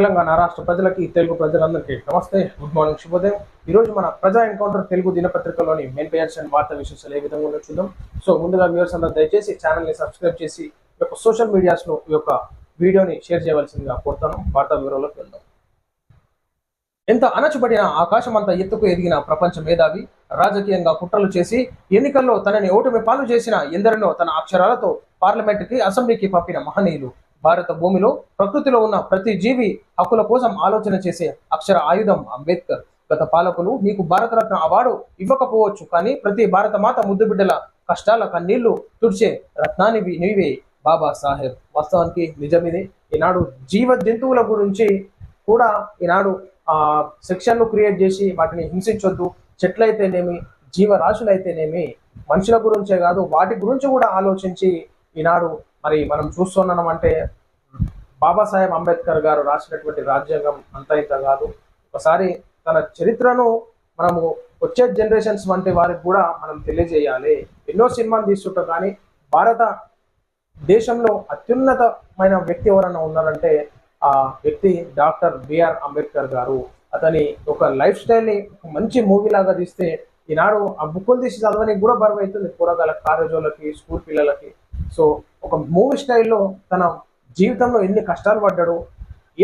తెలంగాణ రాష్ట్ర ప్రజలకి తెలుగు ప్రజలందరికీ నమస్తే గుడ్ మార్నింగ్ శుభోదయం. ఈ రోజు మన ప్రజా ఎన్కౌంటర్ తెలుగు దినపత్రికలోని మెయిన్ పేజెస్ అండ్ వార్తా విశేషాలు ఏ విధంగా ఉందో చూద్దాం. సో ముందుగా వ్యూవర్స్ అందరూ దయచేసి ఛానల్ని సబ్స్క్రైబ్ చేసి యొక్క సోషల్ మీడియాస్లో ఈ యొక్క వీడియోని షేర్ చేయవలసిందిగా కోరుతాను. వార్తా వివరాల్లోకి వెళ్దాం. ఎంత అణచుబడిన ఆకాశం అంత ఎత్తుకు ఎదిగిన ప్రపంచ మేధావి రాజకీయంగా కుట్రలు చేసి ఎన్నికల్లో తనని ఓటమి పాలు చేసిన ఎందరినో తన అక్షరాలతో పార్లమెంటుకి అసెంబ్లీకి పంపిన మహనీయులు భారత భూమిలో ప్రకృతిలో ఉన్న ప్రతి జీవి హక్కుల కోసం ఆలోచన చేసే అక్షర ఆయుధం అంబేద్కర్. గత పాలకులు నీకు భారతరత్న అవార్డు ఇవ్వకపోవచ్చు కానీ ప్రతి భారత మాత ముద్దు బిడ్డల కష్టాల కన్నీళ్ళు తుడిచే రత్నానివి నీవే బాబా సాహెబ్. వాస్తవానికి నిజమిది ఈనాడు జీవ జంతువుల గురించి కూడా ఈనాడు ఆ సెక్షన్లు క్రియేట్ చేసి వాటిని హింసించొద్దు. చెట్లయితేనేమి జీవరాశులైతేనేమి మనుషుల గురించే కాదు వాటి గురించి కూడా ఆలోచించి ఈనాడు మరి మనం చూస్తున్నాం అంటే బాబాసాహెబ్ అంబేద్కర్ గారు రాసినటువంటి రాజ్యాంగం అంత ఇంత కాదు. ఒకసారి తన చరిత్రను మనము వచ్చే జనరేషన్స్ వంటి వారికి కూడా మనం తెలియజేయాలి. ఎన్నో సినిమాలు తీస్తుంటాం కానీ భారత దేశంలో అత్యున్నతమైన వ్యక్తి ఎవరైనా ఉన్నారంటే ఆ వ్యక్తి డాక్టర్ బిఆర్ అంబేద్కర్ గారు. అతని ఒక లైఫ్ స్టైల్ని ఒక మంచి మూవీ లాగా తీస్తే ఈనాడు ఆ బుక్కులు తీసి చదవడానికి కూడా బరువు అవుతుంది. కూరగాయల కాలేజీలకి స్కూల్ పిల్లలకి. సో ఒక మూవీ స్టైల్లో తన జీవితంలో ఎన్ని కష్టాలు పడ్డాడు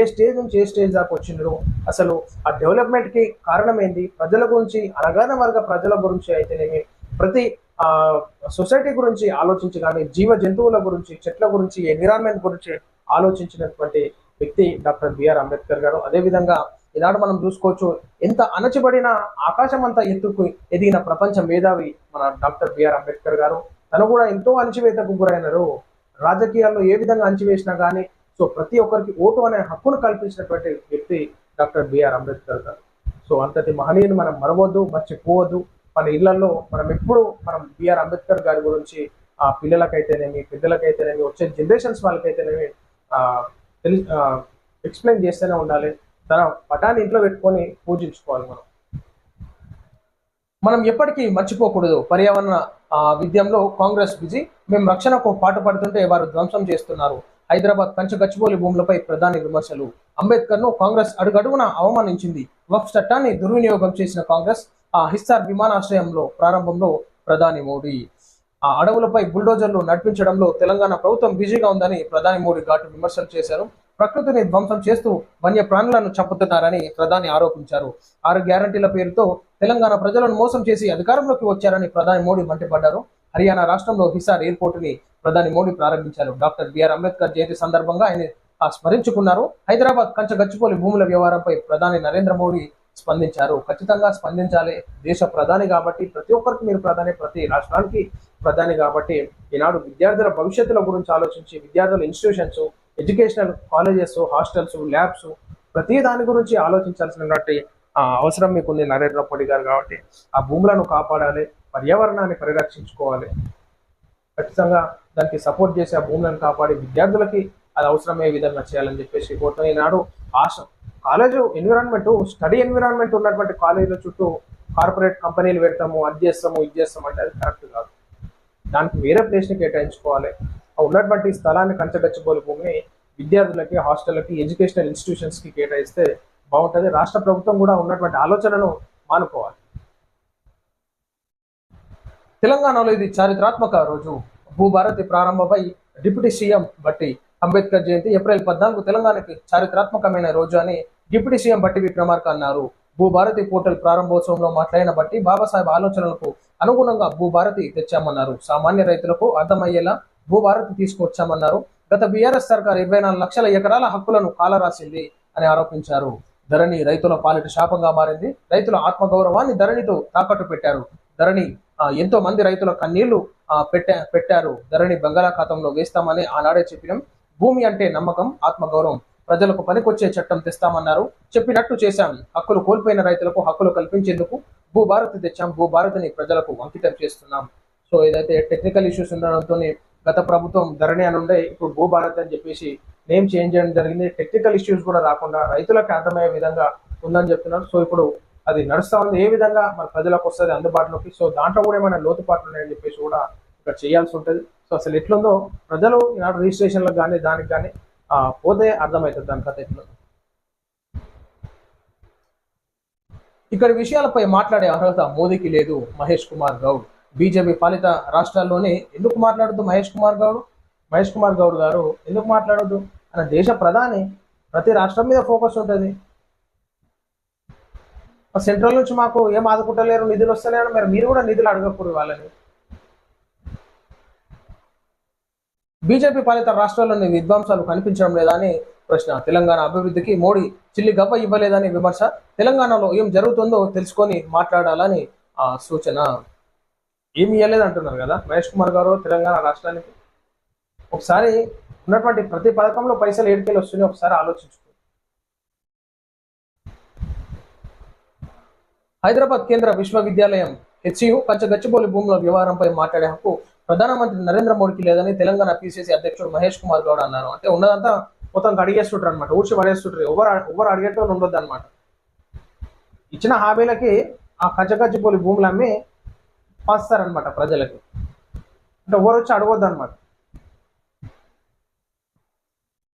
ఏ స్టేజ్ నుంచి ఏ స్టేజ్ దాకా వచ్చిండ్రు అసలు ఆ డెవలప్మెంట్కి కారణం ఏంది ప్రజల గురించి అనగాన వర్గ ప్రజల గురించి అయితేనేమి ప్రతి సొసైటీ గురించి ఆలోచించి కానీ జీవ జంతువుల గురించి చెట్ల గురించి ఎన్విరాన్మెంట్ గురించి ఆలోచించినటువంటి వ్యక్తి డాక్టర్ బిఆర్ అంబేద్కర్ గారు. అదేవిధంగా ఈనాడు మనం చూసుకోవచ్చు ఎంత అణచబడిన ఆకాశం అంతా ఎత్తుకు ఎదిగిన ప్రపంచ మేధావి మన డాక్టర్ బిఆర్ అంబేద్కర్ గారు. తను కూడా ఎంతో అణచివేతకు గురైనారు. రాజకీయాల్లో ఏ విధంగా అంచివేసినా కానీ సో ప్రతి ఒక్కరికి ఓటు అనే హక్కును కల్పించినటువంటి వ్యక్తి డాక్టర్ బిఆర్ అంబేద్కర్ గారు. సో అంతటి మహనీయుని మనం మరవద్దు మర్చిపోవద్దు. మన ఇళ్ళలో మనం ఎప్పుడు మనం బిఆర్ అంబేద్కర్ గారి గురించి ఆ పిల్లలకైతేనేమి పెద్దలకైతేనేమి వచ్చే జనరేషన్స్ వాళ్ళకైతేనేమి తెలి ఎక్స్ప్లెయిన్ చేస్తూనే ఉండాలి. తన పటాన్ని ఇంట్లో పెట్టుకొని పూజించుకోవాలి మనం. మనం ఎప్పటికీ మర్చిపోకూడదు. పర్యావరణ విద్యంలో కాంగ్రెస్ బిజీ. మేము రక్షణకు పాటు పడుతుంటే వారు ధ్వంసం చేస్తున్నారు. హైదరాబాద్ కంచగచ్చిబోలి భూములపై ప్రధాని విమర్శలు. అంబేద్కర్ను కాంగ్రెస్ అడుగడుగున అవమానించింది. వక్ఫ్ చట్టాన్ని దుర్వినియోగం చేసిన కాంగ్రెస్ ఆ హిస్సార్ విమానాశ్రయంలో ప్రారంభంలో ప్రధాని మోడీ. ఆ అడవులపై బుల్డోజర్లు నడిపించడంలో తెలంగాణ ప్రభుత్వం బిజీగా ఉందని ప్రధాని మోడీ ఘాటు విమర్శలు చేశారు. ప్రకృతిని ధ్వంసం చేస్తూ వన్య ప్రాణులను చంపుతున్నారని ప్రధాని ఆరోపించారు. ఆరు గ్యారంటీల పేరుతో తెలంగాణ ప్రజలను మోసం చేసి అధికారంలోకి వచ్చారని ప్రధాని మోడీ మండిపడ్డారు. హర్యానా రాష్ట్రంలో హిసార్ ఎయిర్పోర్ట్ని ప్రధాని మోడీ ప్రారంభించారు. డాక్టర్ బిఆర్ అంబేద్కర్ జయంతి సందర్భంగా ఆయన ఆ స్మరించుకున్నారు. హైదరాబాద్ కంచ గచ్చిపోలి భూముల వ్యవహారంపై ప్రధాని నరేంద్ర మోడీ స్పందించారు. ఖచ్చితంగా స్పందించాలి. దేశ ప్రధాని కాబట్టి ప్రతి ఒక్కరికి మీరు ప్రధాని ప్రతి రాష్ట్రానికి ప్రధాని కాబట్టి ఈనాడు విద్యార్థుల భవిష్యత్తుల గురించి ఆలోచించి విద్యార్థుల institutions educational colleges hostels labs ప్రతి దాని గురించి ఆలోచించాల్సినటువంటి ఆ, అవసరం మీకుంది నరేంద్ర మోడీ గారు కాబట్టి. ఆ భూములను కాపాడాలి పర్యావరణాన్ని పరిరక్షించుకోవాలి. ఖచ్చితంగా దానికి సపోర్ట్ చేసి ఆ భూములను కాపాడి విద్యార్థులకి అది అవసరమయ్యే విధంగా చేయాలని చెప్పేసి కోరుతున్నాను ఈనాడు ఆశ కాలేజ్ ఎన్విరాన్మెంట్ స్టడీ ఎన్విరాన్మెంట్ ఉన్నటువంటి కాలేజీల చుట్టూ కార్పొరేట్ కంపెనీలు పెడతాము అది చేస్తాము ఇది చేస్తాము అంటే అది కరెక్ట్ కాదు. దానికి వేరే ప్లేస్ని కేటాయించుకోవాలి. ఉన్నటువంటి స్థలాన్ని కంచగచ్చబోలు భూమిని విద్యార్థులకి హాస్టళ్ళకి ఎడ్యుకేషనల్ ఇన్స్టిట్యూషన్స్కి కేటాయిస్తే బాగుంటుంది. రాష్ట్ర ప్రభుత్వం కూడా ఉన్నటువంటి ఆలోచనను మానుకోవాలి. తెలంగాణలో ఇది చారిత్రాత్మక రోజు. భూభారతి ప్రారంభమై డిప్యూటీ సీఎం బట్టి అంబేద్కర్ జయంతి ఏప్రిల్ పద్నాలుగు తెలంగాణకి చారిత్రాత్మకమైన రోజు అని డిప్యూటీ సీఎం బట్టి విక్రమార్క అన్నారు. భూభారతి పోర్టల్ ప్రారంభోత్సవంలో మాట్లాడిన బట్టి బాబాసాహెబ్ ఆలోచనలకు అనుగుణంగా భూభారతి తెచ్చామన్నారు. సామాన్య రైతులకు అర్థమయ్యేలా భూభారతి తీసుకొచ్చామన్నారు. గత బీఆర్ఎస్ సర్కార్ ఇరవై నాలుగు లక్షల ఎకరాల హక్కులను కాలరాసింది అని ఆరోపించారు. ధరణి రైతుల పాలిట శాపంగా మారింది. రైతుల ఆత్మగౌరవాన్ని ధరణితో తాకట్టు పెట్టారు. ధరణి ఆ, ఎంతో మంది రైతుల కన్నీళ్ళు పెట్టా పెట్టారు. ధరణి బంగాళాఖాతంలో వేస్తామని ఆనాడే చెప్పినాం. భూమి అంటే నమ్మకం ఆత్మగౌరవం. ప్రజలకు పనికొచ్చే చట్టం తెస్తామన్నారు. చెప్పినట్టు చేశాం. హక్కులు కోల్పోయిన రైతులకు హక్కులు కల్పించేందుకు భూభారతి తెచ్చాం. భూభారతిని ప్రజలకు అంకితం చేస్తున్నాం. సో ఏదైతే టెక్నికల్ ఇష్యూస్ ఉండడంతో గత ప్రభుత్వం ధరణి అని ఉండే ఇప్పుడు భూభారత్ అని చెప్పేసి నేమ్ చేంజ్ చేయడం జరిగింది. టెక్నికల్ ఇష్యూస్ కూడా రాకుండా రైతులకు అర్థమయ్యే విధంగా ఉందని చెప్తున్నారు. సో ఇప్పుడు అది నడుస్తా ఉంది. ఏ విధంగా మన ప్రజలకు వస్తుంది అందుబాటులోకి? సో దాంట్లో కూడా ఏమైనా లోతుపాట్లు ఉన్నాయని చెప్పేసి కూడా ఇక్కడ చేయాల్సి ఉంటుంది. సో అసలు ఎట్లుందో ప్రజలు రిజిస్ట్రేషన్లకు కానీ దానికి కానీ పోతే అర్థమవుతుంది దాని కథ ఎట్లా? ఇక్కడ విషయాలపై మాట్లాడే అర్హత మోదీకి లేదు మహేష్ కుమార్ గౌడ్. బీజేపీ పాలిత రాష్ట్రాల్లోనే ఎందుకు మాట్లాడద్దు మహేష్ కుమార్ గౌడ్? మహేష్ కుమార్ గౌడ్ గారు ఎందుకు మాట్లాడద్దు? అన్న దేశ ప్రధాని ప్రతి రాష్ట్రం మీద ఫోకస్ ఉంటుంది. సెంట్రల్ నుంచి మాకు ఏం ఆదుకుంటలేరు నిధులు వస్తలేరు మరి మీరు కూడా నిధులు అడగకూడదు వాళ్ళని. బీజేపీ పాలిత రాష్ట్రాల్లోని విధ్వంసాలు కనిపించడం లేదని ప్రశ్న. తెలంగాణ అభివృద్ధికి మోడీ చిల్లి గవ్వ ఇవ్వలేదని విమర్శ. తెలంగాణలో ఏం జరుగుతుందో తెలుసుకొని మాట్లాడాలని ఆ సూచన. ఏమి ఇవ్వలేదు అంటున్నారు కదా మహేష్ కుమార్ గారు తెలంగాణ రాష్ట్రానికి. ఒకసారి ఉన్నటువంటి ప్రతి పథకంలో పైసలు ఏడుకెళ్ళి వస్తున్నాయి ఒకసారి ఆలోచించుకో. హైదరాబాద్ కేంద్ర విశ్వవిద్యాలయం హెచ్యు పంచగచ్చిబౌలి భూముల వ్యవహారంపై మాట్లాడే హక్కు ప్రధానమంత్రి నరేంద్ర మోడీకి లేదని తెలంగాణ పిసిసి అధ్యక్షుడు మహేష్ కుమార్ గౌడ్ అన్నారు. అంటే ఉన్నదంతా మొత్తం అడిగేస్తుంటారు అనమాట ఊడ్చి పడేస్తుంటారు. ఎవరు ఎవరు అడిగేటోళ్ళు ఉండొద్దు అనమాట ఇచ్చిన హామీలకి ఆ కచ్చకచ్చిపోలి భూములు అమ్మి పాస్తారనమాట ప్రజలకి. అంటే ఎవరు వచ్చి అడగొద్దు అనమాట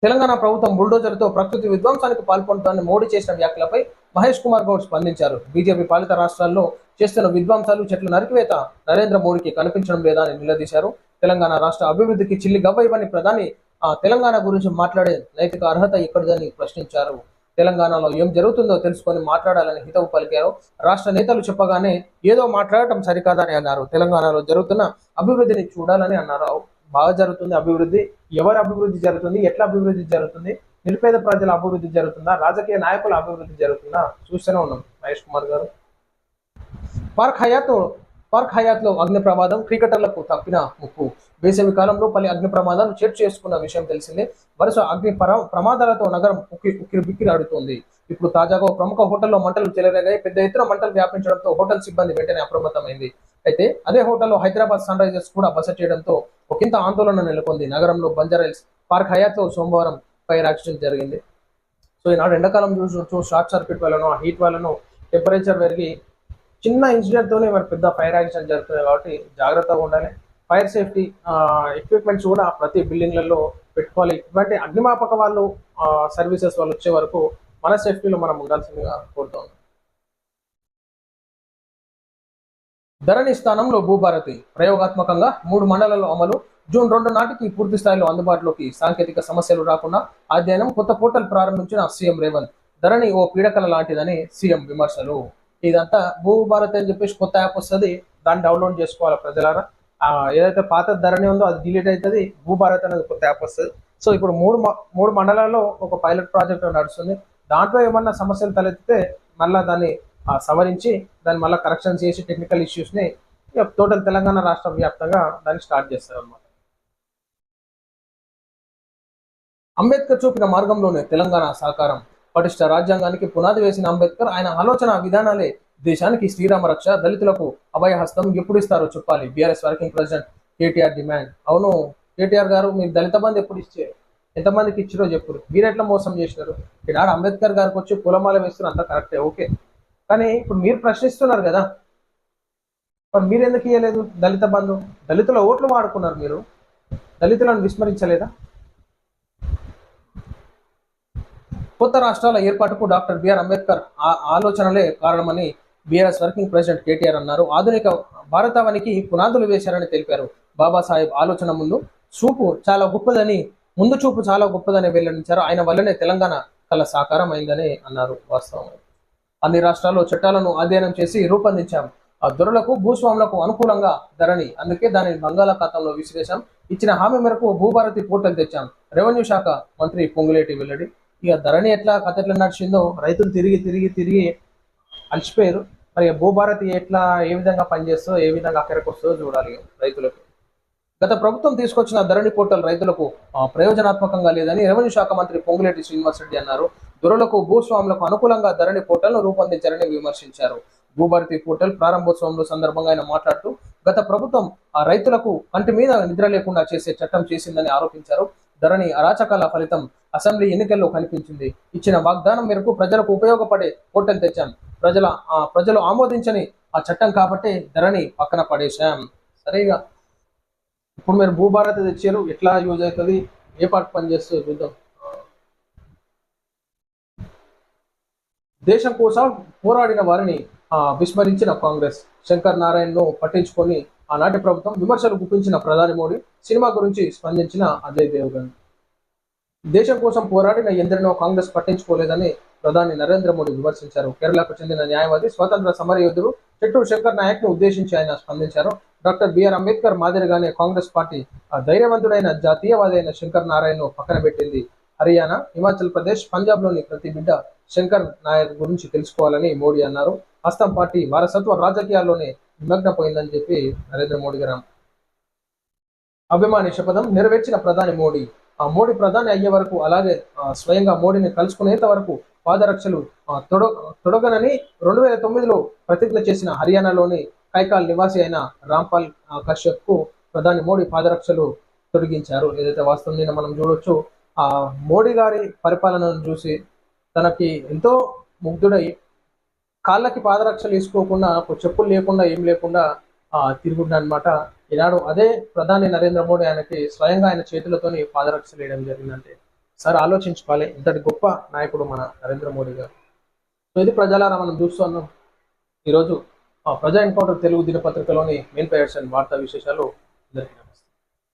తెలంగాణ ప్రభుత్వం బుల్డోజర్తో ప్రకృతి విధ్వంసానికి పాల్పొందుతానని మోడీ చేసిన వ్యాఖ్యలపై మహేష్ కుమార్ గౌడ్ స్పందించారు. బీజేపీ పాలిత రాష్ట్రాల్లో చేస్తున్న విధ్వంసాలు చెట్ల నరికివేత నరేంద్ర మోడీకి కనిపించడం లేదా అని నిలదీశారు. తెలంగాణ రాష్ట్ర అభివృద్ధికి చిల్లి గవ్వ ఇవ్వని ప్రధాని ఆ తెలంగాణ గురించి మాట్లాడే నైతిక అర్హత ఎక్కడిదని ప్రశ్నించారు. తెలంగాణలో ఏం జరుగుతుందో తెలుసుకొని మాట్లాడాలని హితవు పలికారు. రాష్ట్ర నేతలు చెప్పగానే ఏదో మాట్లాడటం సరికాదని అన్నారు. తెలంగాణలో జరుగుతున్న అభివృద్ధిని చూడాలని అన్నారు. బాగా జరుగుతుంది అభివృద్ధి ఎవరు అభివృద్ధి జరుగుతుంది ఎట్లా అభివృద్ధి జరుగుతుంది నిరుపేద ప్రజల అభివృద్ధి జరుగుతుందా రాజకీయ నాయకుల అభివృద్ధి జరుగుతుందా చూస్తూనే ఉన్నాం. మహేష్ కుమార్ గారు. పార్క్ హయాత్ పార్క్ హయాత్లో అగ్ని ప్రమాదం క్రికెటర్లకు తప్పిన ముప్పు వేసవి కాలంలో పలు అగ్ని ప్రమాదాలు చేర్చు చేసుకున్న విషయం తెలిసిందే. వరుస అగ్ని ప్రమాదాలతో నగరం ఉక్కి ఉక్కిరి బిక్కిరి ఆడుతోంది ఇప్పుడు తాజాగా ప్రముఖ హోటల్లో మంటలు చెలరేగాయి. పెద్ద ఎత్తున మంటలు వ్యాపించడంతో హోటల్ సిబ్బంది వెంటనే అప్రమత్తమైంది. అయితే అదే హోటల్లో హైదరాబాద్ సన్ రైజర్స్ కూడా బస చేయడంతో ఒకంత ఆందోళన నెలకొంది. నగరంలో బంజారాయిల్స్ పార్క్ హయాత్లో సోమవారం ఫైర్ యాక్సిడెంట్ జరిగింది. సో ఈనాడు ఎండాకాలం చూసినట్టు షార్ట్ సర్క్యూట్ వలన హీట్ వల్లనో టెంపరేచర్ పెరిగి చిన్న ఇన్సిడెంట్తోనే మరి పెద్ద ఫైర్ యాక్సిడెంట్ జరుగుతుంది కాబట్టి జాగ్రత్తగా ఉండాలి. ఫైర్ సేఫ్టీ ఎక్విప్మెంట్స్ కూడా ప్రతి బిల్డింగ్లలో పెట్టుకోవాలి. ఇటువంటి అగ్నిమాపక వాళ్ళు సర్వీసెస్ వాళ్ళు వచ్చే వరకు మన సేఫ్టీలో మనం ఉండాల్సిందిగా కోరుతాం ధరణి స్థానంలో భూభారతి. ప్రయోగాత్మకంగా మూడు మండలాల్లో అమలు జూన్ రెండు నాటికి పూర్తి స్థాయిలో అందుబాటులోకి సాంకేతిక సమస్యలు రాకుండా అధ్యయనం కొత్త పోర్టల్ ప్రారంభించిన సీఎం రేవంత్. ధరణి ఓ పీడకల లాంటిదని సీఎం విమర్శలు. ఇదంతా భూభారతి అని చెప్పేసి కొత్త యాప్ వస్తుంది దాన్ని డౌన్లోడ్ చేసుకోవాలి ప్రజలారా. ఆ, ఏదైతే పాత ధరణి ఉందో అది డిలీట్ అవుతుంది భూభారత్ అనేది కొత్త యాప్ వస్తుంది. సో ఇప్పుడు మూడు మూడు మండలాల్లో ఒక పైలట్ ప్రాజెక్ట్ నడుస్తుంది. దాంట్లో ఏమన్నా సమస్యలు తలెత్తితే మళ్ళీ దాన్ని సవరించి దాన్ని మళ్ళీ కరెక్షన్ చేసి టెక్నికల్ ఇష్యూస్ని టోటల్ తెలంగాణ రాష్ట్ర వ్యాప్తంగా దాన్ని స్టార్ట్ చేస్తారనమాట అంబేద్కర్ చూపిన మార్గంలోనే తెలంగాణ సహకారం పటిష్ట రాజ్యాంగానికి పునాది వేసిన అంబేద్కర్ ఆయన ఆలోచన విధానాలే దేశానికి శ్రీరామ రక్ష దళితులకు అభయహస్తం ఎప్పుడు ఇస్తారో చెప్పాలి. BRS working president KTR demand. అవును కేటీఆర్ గారు మీరు దళిత బంధు ఎప్పుడు ఇచ్చారు? ఎంతమందికి ఇచ్చిరో చెప్పురు మీరు ఎట్లా మోసం చేసినారు? ఈనాడు అంబేద్కర్ గారికి వచ్చి పూలమాల వేస్తున్నారు. అంతా కరెక్టే ఓకే. కానీ ఇప్పుడు మీరు ప్రశ్నిస్తున్నారు కదా. మరి మీరు ఎందుకు ఇవ్వలేదు దళిత బంధు దళితుల ఓట్లు వాడుకున్నారు మీరు. దళితులను విస్మరించలేదా? కొత్త రాష్ట్రాల ఏర్పాటుకు డాక్టర్ బిఆర్ అంబేద్కర్ ఆ- ఆలోచనలే కారణమని బీఆర్ఎస్ వర్కింగ్ ప్రెసిడెంట్ కేటీఆర్ అన్నారు. ఆధునిక భారతావనికి పునాదులు వేశారని తెలిపారు. బాబాసాహెబ్ ఆలోచన ముందు చూపు చాలా గొప్పదని ముందు చూపు చాలా గొప్పదని వెల్లడించారు. ఆయన వల్లనే తెలంగాణ కళ సాకారం అయిందని అన్నారు వాస్తవం అన్ని రాష్ట్రాల్లో చట్టాలను అధ్యయనం చేసి రూపొందించాం. ఆ దొరలకు భూస్వాములకు అనుకూలంగా ధరని అందుకే దానిని బంగాళాఖాతంలో విసిరేశాం. ఇచ్చిన హామీ మేరకు భూభారతి పోర్టల్ తెచ్చాం. రెవెన్యూ శాఖ మంత్రి పొంగులేటి వెల్లడి. ఇక ధరణి ఎట్లా కథ ఎట్లా నడిచిందో రైతులు తిరిగి తిరిగి తిరిగి అలసిపోయారు. మరి భూభారతి ఎట్లా ఏ విధంగా పనిచేస్తుందో ఏ విధంగా అక్కడికి వస్తుందో చూడాలి రైతులకు. గత ప్రభుత్వం తీసుకొచ్చిన ధరణి పోర్టల్ రైతులకు ప్రయోజనాత్మకంగా లేదని రెవెన్యూ శాఖ మంత్రి పొంగులేటి శ్రీనివాసరెడ్డి అన్నారు. దొరలకు భూస్వాములకు అనుకూలంగా ధరణి పోర్టల్ను రూపొందించారని విమర్శించారు. భూభారతి పోర్టల్ ప్రారంభోత్సవంలో సందర్భంగా ఆయన మాట్లాడుతూ గత ప్రభుత్వం ఆ రైతులకు కంటి మీద నిద్ర లేకుండా చేసే చట్టం చేసిందని ఆరోపించారు. ధరణి అరాచకాల ఫలితం అసెంబ్లీ ఎన్నికల్లో కనిపించింది. ఇచ్చిన వాగ్దానం మేరకు ప్రజలకు ఉపయోగపడే పోర్టల్ తెచ్చాం. ప్రజల ఆ ప్రజలు ఆమోదించని ఆ చట్టం కాబట్టి ధరణి పక్కన పడేశాం. సరేగా. ఇప్పుడు మీరు భూభారతి తెచ్చారు ఎట్లా యూజ్ అవుతుంది? ఏ పార్ట్ పనిచేస్తుంది? చూద్దాం. దేశం కోసం పోరాడిన వారిని ఆ, విస్మరించిన కాంగ్రెస్. శంకర్ నారాయణను పట్టించుకొని ఆనాటి ప్రభుత్వం విమర్శలు గుప్పించిన ప్రధాని మోడీ సినిమా గురించి స్పందించిన అజయ్ దేవగన్. దేశం కోసం పోరాడిన ఎందరినో కాంగ్రెస్ పట్టించుకోలేదని ప్రధాని నరేంద్ర మోడీ విమర్శించారు. కేరళకు చెందిన న్యాయవాది స్వతంత్ర సమరయోధుడు చెట్టూరు శంకర్ నాయక్ను ఉద్దేశించి ఆయన స్పందించారు. డాక్టర్ బిఆర్ అంబేద్కర్ మాదిరిగానే కాంగ్రెస్ పార్టీ ఆ ధైర్యవంతుడైన జాతీయవాది అయిన శంకర్ నారాయణ్ను పక్కన పెట్టింది. హర్యానా హిమాచల్ ప్రదేశ్ పంజాబ్లోని ప్రతి బిడ్డ శంకర్ నాయక్ గురించి తెలుసుకోవాలని మోడీ అన్నారు. హస్తం పార్టీ వారసత్వ రాజకీయాల్లోనే నిమగ్నపోయిందని చెప్పి నరేంద్ర మోడీ గారు అభిమాని శపథం నెరవేర్చిన ప్రధాని మోడీ. ఆ మోడీ ప్రధాని అయ్యే వరకు అలాగే స్వయంగా మోడీని కలుసుకునేంత వరకు పాదరక్షలు తొడ తొడగనని రెండు వేల తొమ్మిదిలో ప్రతిజ్ఞ చేసిన హర్యానాలోని కైకాల్ నివాసి అయిన రాంపాల్ కశ్యప్కు ప్రధాని మోడీ పాదరక్షలు తొడిగించారు. ఏదైతే వాస్తవం నిన్న మనం చూడొచ్చు ఆ మోడీ గారి పరిపాలనను చూసి తనకి ఎంతో ముగ్ధుడై కాళ్ళకి పాదరక్షలు వేసుకోకుండా ఒక చెప్పులు లేకుండా ఏం లేకుండా ఆ తిరుగుండ అనమాట ఈనాడు అదే ప్రధాని నరేంద్ర మోడీ ఆయనకి స్వయంగా ఆయన చేతులతోని పాదరక్షలు వేయడం జరిగిందంటే సార్ ఆలోచించుకోవాలి. ఇంతటి గొప్ప నాయకుడు మన నరేంద్ర మోడీ గారు. సో ఇది ప్రజలారా మనం చూస్తున్నాం ఈరోజు ఆ ప్రజా ఎన్కౌంటర్ తెలుగు దినపత్రికలోని మెయిన్ పేర్స్ అండ్ వార్తా విశేషాలు జరిగినాయి